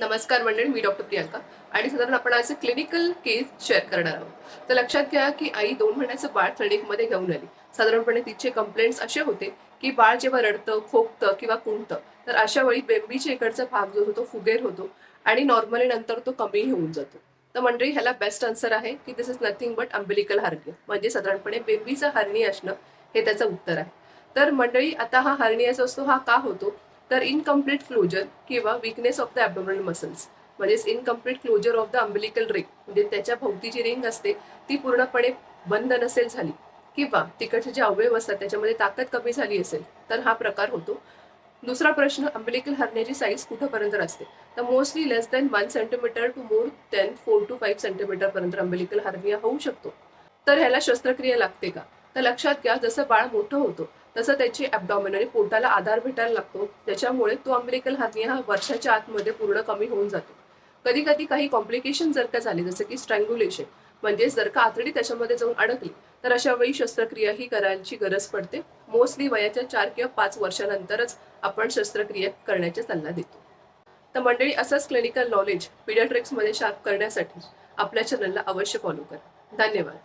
नमस्कार मंडळी मी डॉक्टर प्रियांका आणि साधारण आपण आज क्लिनिकल केस शेअर करणार आहोत. तर लक्षात घ्या की आई दोन महिन्याचं बाळ क्लिनिकमध्ये घेऊन आली. साधारणपणे तिचे कंप्लेंट्स असे होते की बाळ जेव्हा रडतं खोकतं किंवा कुंटतं तर अशा वेळी बेंबीच्या इकडचा भाग जो होतो फुगेर होतो आणि नॉर्मली नंतर तो कमी होऊन जातो. तर मंडळी ह्याला बेस्ट आन्सर आहे की this is nothing but umbilical hernia म्हणजे साधारणपणे बेंबीचं हार्निया असणं हे त्याचं उत्तर आहे. तर मंडळी आता हा हार्नियाचा असतो हा का होतो? तर इनकम्प्लीट क्लोजर किंवा weakness of the abdominal muscles म्हणजेच incomplete closure of the umbilical ring म्हणजे त्याच्या भोवती जी रिंग असते ती पूर्णपणे बंद नसेल झाली किंवा तिकडचे जे अवयव असतात त्याच्यामध्ये ताकद कमी झाली असेल तर हा प्रकार होतो. दुसरा प्रश्न अम्बिलिकल हरण्याची साईज कुठंपर्यंत असते? तर mostly less than one centimetre two more than four two five centimetre पर्यंत अम्बिलिकल हर्निया होऊ शकतो. तर ह्याला शस्त्रक्रिया लागते का? तर लक्षात घ्या जसं बाळ मोठं होतं तसं त्याची ॲबडॉमिन आणि पोटाला आधार भेटायला लागतो. त्याच्यामुळे तो अम्बिलिकल हर्निया हा वर्षाच्या आतमध्ये पूर्ण कमी होऊन जातो. कधी कधी काही कॉम्प्लिकेशन जर का झाले जसं की स्ट्रँग्युलेशन म्हणजे जर का आतडी त्याच्यामध्ये जाऊन अडकली तर अशा वेळी शस्त्रक्रिया ही करायची गरज पडते. मोस्टली वयाच्या चार किंवा पाच वर्षानंतरच आपण शस्त्रक्रिया करण्याचा सल्ला देतो. तर मंडळी असंच क्लिनिकल नॉलेज पिडियाट्रिक्समध्ये शार्प करण्यासाठी आपल्या चॅनलला अवश्य फॉलो करा. धन्यवाद.